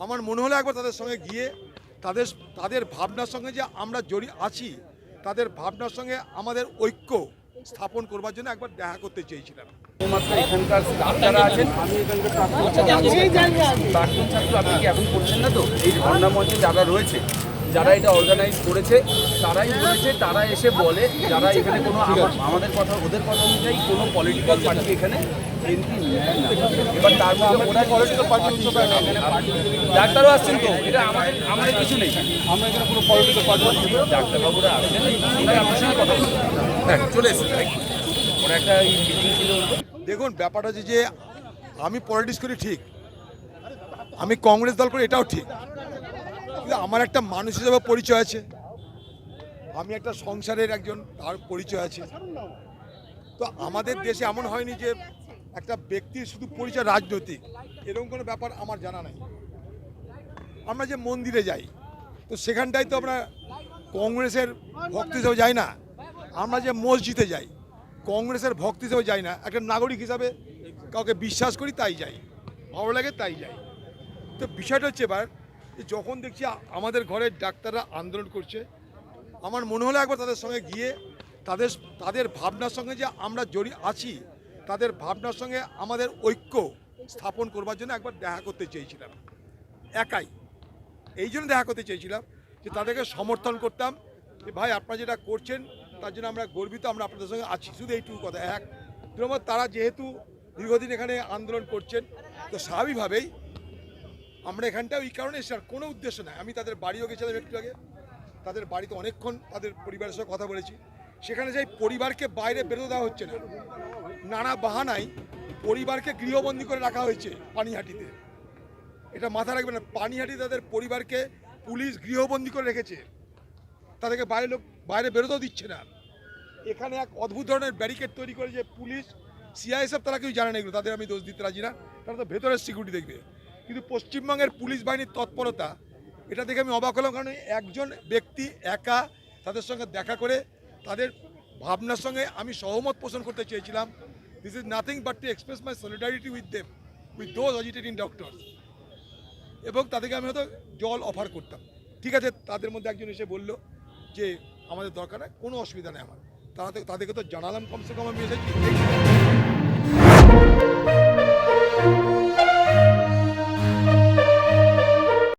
আমার মনে হলো একবার তাদের সঙ্গে গিয়ে তাদের তাদের ভাবনার সঙ্গে যে আমরা জড়ি আছি তাদের ভাবনার সঙ্গে আমাদের ঐক্য স্থাপন করবার জন্য একবার দেখা করতে চেয়েছিলাম। এখানকার যারা আছেন আমি এখানকার প্রাক্তন ছাত্র। আপনি কি এখন করছেন না তো? এই ধর্ণা মঞ্চে যারা রয়েছে যারা এটা অর্গানাইজ করেছে তারাই বলেছে তারা এসে বলে যারা এখানে কোনো আমাদের কথা ওদের কথা অনুযায়ী কোনো পলিটিক্যাল পার্টি এখানে এবার তার মধ্যে ওরা পলিটিক্যাল পার্টি ডাক্তারও আসছেন তো। এটা আমাদের আমাদের কিছু নেই। আমরা এখানে কোনো পলিটিক্যাল পার্টি ডাক্তারবাবুরা আসছেন। আপনার সঙ্গে কথা হ্যাঁ চলে এসেছে ওরা একটা মিটিং ছিল। দেখুন ব্যাপারটা হচ্ছে যে আমি পলিটিক্স করি ঠিক। আমি কংগ্রেস দল করি এটাও ঠিক। কিন্তু আমার একটা মানুষ হিসেবে পরিচয় আছে। আমি একটা সংসারের একজন তার পরিচয় আছে। তো আমাদের দেশে এমন হয়নি যে একটা ব্যক্তির শুধু পরিচয় রাজনৈতিক, এরকম কোনো ব্যাপার আমার জানা নাই। আমরা যে মন্দিরে যাই, তো সেখানটায় তো আমরা কংগ্রেসের ভক্ত হিসেবে যাই না। আমরা যে মসজিদে যাই, কংগ্রেসের ভক্ত হিসেবে যাই না। একটা নাগরিক হিসাবে কাউকে বিশ্বাস করি তাই যাই, ভালো লাগে তাই যাই। তো বিষয়টা হচ্ছে এবার যখন দেখছি আমাদের ঘরের ডাক্তাররা আন্দোলন করছে, আমার মনে হলো একবার তাদের সঙ্গে গিয়ে তাদের তাদের ভাবনার সঙ্গে যে আমরা জড়ি আছি তাদের ভাবনার সঙ্গে আমাদের ঐক্য স্থাপন করবার জন্য একবার দেখা করতে চেয়েছিলাম। একাই। এই জন্য দেখা করতে চেয়েছিলাম যে তাদেরকে সমর্থন করতাম যে, ভাই, আপনারা যেটা করছেন, তার জন্য আমরা গর্বিত, আমরা আপনাদের সঙ্গে আছি। শুধু এইটুকু কথা, এক। দু তারা যেহেতু দীর্ঘদিন এখানে আন্দোলন করছেন, তো স্বাভাবিকভাবেই আমরা এখানটা ওই কারণে এসে আর কোনো উদ্দেশ্য নাই। আমি তাদের বাড়িও গেছিলাম একটু আগে। তাদের বাড়িতে অনেকক্ষণ তাদের পরিবারের সঙ্গে কথা বলেছি। সেখানে যাই পরিবারকে বাইরে বেরোতে দেওয়া হচ্ছে না। নানা বাহানায় পরিবারকে গৃহবন্দী করে রাখা হয়েছে পানিহাটিতে। এটা মাথা রাখবে না, পানিহাটি তাদের পরিবারকে পুলিশ গৃহবন্দী করে রেখেছে। তাদেরকে বাইরে লোক, বাইরে বেরোতেও দিচ্ছে না। এখানে এক অদ্ভুত ধরনের ব্যারিকেড তৈরি করে যে পুলিশ, সিআইএসএফ, তারা কেউ জানে না এগুলো, তাদের আমি দোষ দিতে রাজি না। তারা তো ভেতরের সিকিউরিটি দেখবে। কিন্তু পশ্চিমবঙ্গের পুলিশ বাহিনীর তৎপরতা, এটা দেখে আমি অবাক হলাম, কারণ একজন ব্যক্তি একা তাদের সঙ্গে দেখা করে তাদের ভাবনার সঙ্গে আমি সহমত পোষণ করতে চেয়েছিলাম। This is nothing but to express my solidarity with them with those agitating doctors এবং তাদেরকে আমি হয়তো জল অফার করতাম। ঠিক আছে, তাদের মধ্যে একজন এসে বলল যে, আমাদের দরকার নেই, কোনো অসুবিধা নেই আমার। তারা তাদেরকে তো জানালাম কমসে কম আমি এসেছি।